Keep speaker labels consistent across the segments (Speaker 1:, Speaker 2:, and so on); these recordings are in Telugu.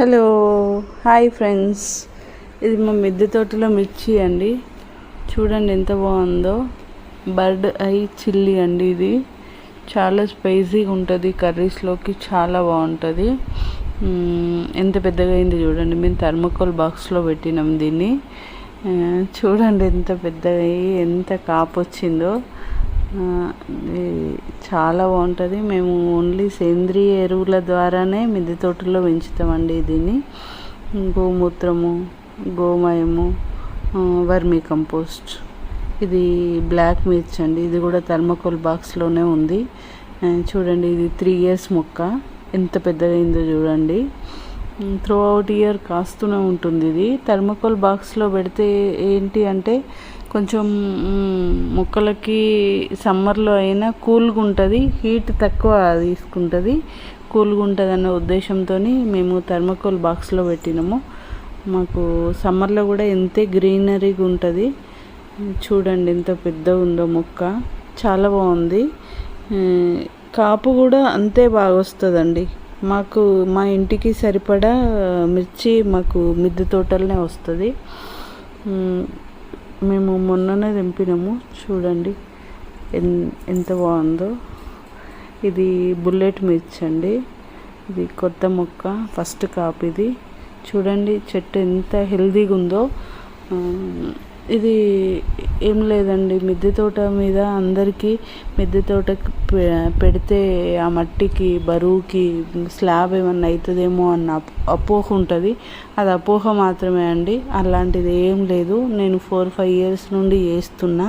Speaker 1: హలో హాయ్ ఫ్రెండ్స్ ఇది మా మిద్దె తోటలో మిర్చి అండి చూడండి ఎంత బాగుందో బర్డ్ ఐ చిల్లీ అండి ఇది చాలా స్పైసీగా ఉంటుంది కర్రీస్లోకి చాలా బాగుంటుంది ఎంత పెద్దగా అయింది చూడండి మేము థర్మకోల్ బాక్స్లో పెట్టినాం దీన్ని చూడండి ఎంత పెద్దగా ఎంత కాపు వచ్చిందో చాలా బాగుంటుంది మేము ఓన్లీ సేంద్రియ ఎరువుల ద్వారానే మిద్దె తోటలో పెంచుతామండి దీన్ని గోమూత్రము గోమయము వర్మీ కంపోస్ట్ ఇది బ్లాక్ మిర్చ్ అండి ఇది కూడా థర్మకోల్ బాక్స్లోనే ఉంది చూడండి ఇది త్రీ ఇయర్స్ మొక్క ఎంత పెద్దదైందో చూడండి త్రూ అవుట్ ఇయర్ కాస్తూనే ఉంటుంది ఇది థర్మకోల్ బాక్స్లో పెడితే ఏంటి అంటే కొంచెం మొక్కలకి సమ్మర్లో అయినా కూల్గా ఉంటుంది హీట్ తక్కువ తీసుకుంటుంది కూల్గా ఉంటుంది అనే ఉద్దేశంతో మేము థర్మకోల్ బాక్స్లో పెట్టినాము మాకు సమ్మర్లో కూడా ఎంతే గ్రీనరీగా ఉంటుంది చూడండి ఎంత పెద్దగా ఉందో మొక్క చాలా బాగుంది కాపు కూడా అంతే బాగా వస్తుందండి మాకు మా ఇంటికి సరిపడా మిర్చి మాకు మిద్దె తోటలనే వస్తుంది మేము మొన్ననే దింపినాము చూడండి ఎంత బాగుందో ఇది బుల్లెట్ మిర్చి అండి ఇది కొత్త మొక్క ఫస్ట్ కాపు ఇది చూడండి చెట్టు ఎంత హెల్దీగా ఉందో ఇది ఏం లేదండి మిద్దె తోట మీద అందరికీ మిద్దె తోట పెడితే ఆ మట్టికి బరువుకి స్లాబ్ ఏమన్నా అవుతుందేమో అన్న అపోహ ఉంటుంది అది అపోహ మాత్రమే అండి అలాంటిది ఏం లేదు నేను ఫోర్ ఫైవ్ ఇయర్స్ నుండి వేస్తున్నా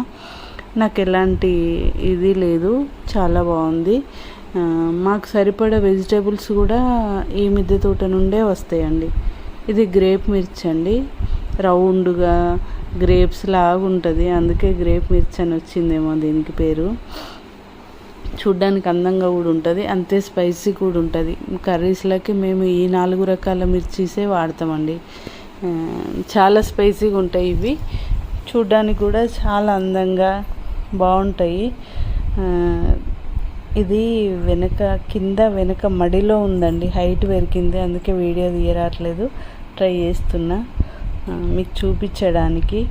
Speaker 1: నాకు ఎలాంటి ఇది లేదు చాలా బాగుంది మాకు సరిపడ వెజిటేబుల్స్ కూడా ఈ మిద్దె తోట నుండే వస్తాయండి ఇది గ్రేప్ మిర్చి అండి రౌండ్గా గ్రేప్స్ లాగా ఉంటుంది అందుకే గ్రేప్ మిర్చి అని వచ్చిందేమో దీనికి పేరు చూడ్డానికి అందంగా కూడా ఉంటుంది అంతే స్పైసీ కూడా ఉంటుంది కర్రీస్లకి మేము ఈ నాలుగు రకాల మిర్చీసే వాడతామండి చాలా స్పైసీగా ఉంటాయి ఇవి చూడ్డానికి కూడా చాలా అందంగా బాగుంటాయి ఇది వెనక కింద వెనక మడిలో ఉందండి హైట్ పెరిగింది అందుకే వీడియో తీయరావట్లేదు ట్రై చేస్తున్నా మీకు చూపించడానికి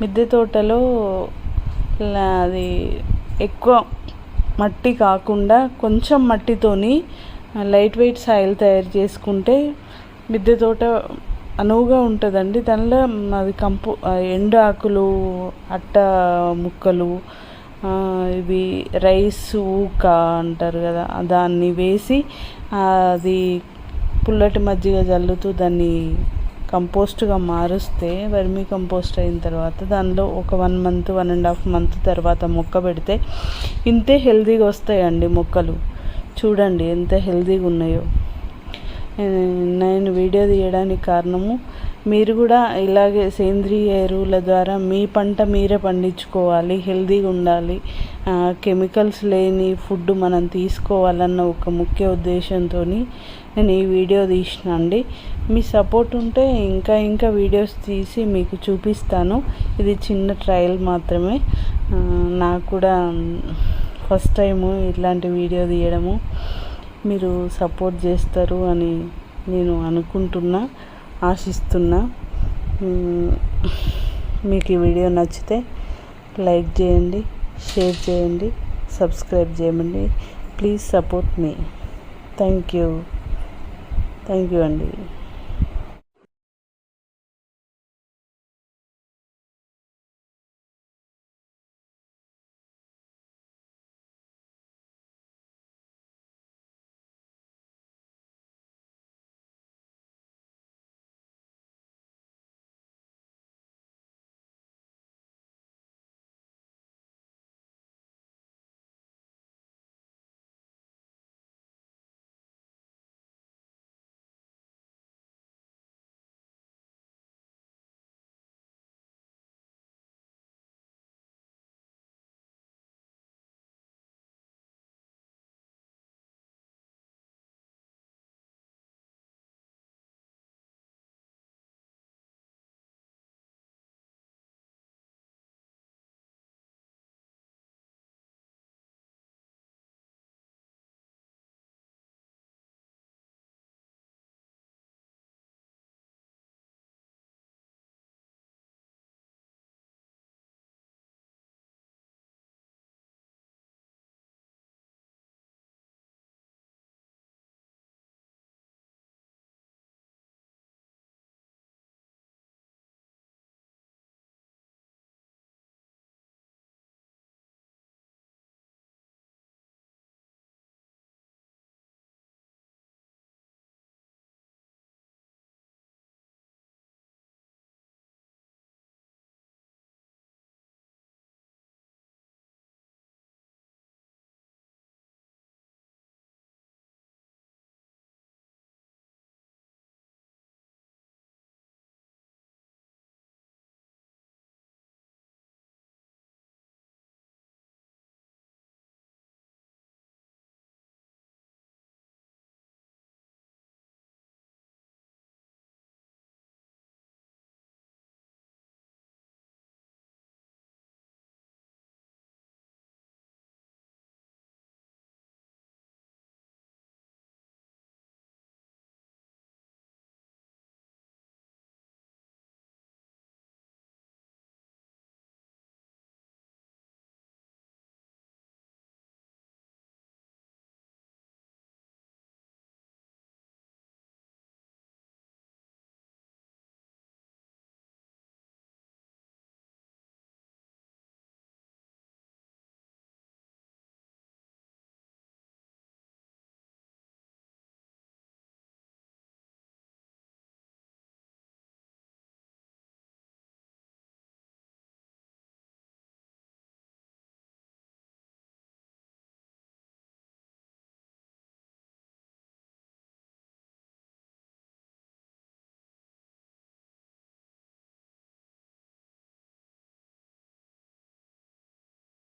Speaker 1: మిద్దె తోటలో అది ఎక్కువ మట్టి కాకుండా కొంచెం మట్టితోని లైట్ వెయిట్ సాయిల్ తయారు చేసుకుంటే మిద్దె తోట అనువుగా ఉంటుందండి దానిలో అది కంపు ఎండు ఆకులు అట్ట ముక్కలు ఇవి రైస్ ఊక అంటారు కదా దాన్ని వేసి అది పుల్లటి మజ్జిగ జల్లుతూ దాన్ని కంపోస్ట్గా మారుస్తే వర్మీ కంపోస్ట్ అయిన తర్వాత దానిలో ఒక one month one and half month తర్వాత మొక్క పెడితే ఇంతే హెల్దీగా వస్తాయండి మొక్కలు చూడండి ఎంత హెల్దీగా ఉన్నాయో నేను వీడియో తీయడానికి కారణము మీరు కూడా ఇలాగే సేంద్రియ ఎరువుల ద్వారా మీ పంట మీరే పండించుకోవాలి హెల్దీగా ఉండాలి కెమికల్స్ లేని ఫుడ్ మనం తీసుకోవాలన్న ఒక ముఖ్య ఉద్దేశంతో నేను ఈ వీడియో తీసిన అండి మీ సపోర్ట్ ఉంటే ఇంకా ఇంకా వీడియోస్ తీసి మీకు చూపిస్తాను ఇది చిన్న ట్రయల్ మాత్రమే నాకు కూడా ఫస్ట్ టైము ఇట్లాంటి వీడియో తీయడము మీరు సపోర్ట్ చేస్తారు అని నేను అనుకుంటున్నా ఆశిస్తున్నా మీకు ఈ వీడియో నచ్చితే లైక్ చేయండి షేర్ చేయండి సబ్స్క్రైబ్ చేయమండి ప్లీజ్ సపోర్ట్ మీ థ్యాంక్ యూ థ్యాంక్ యూ అండి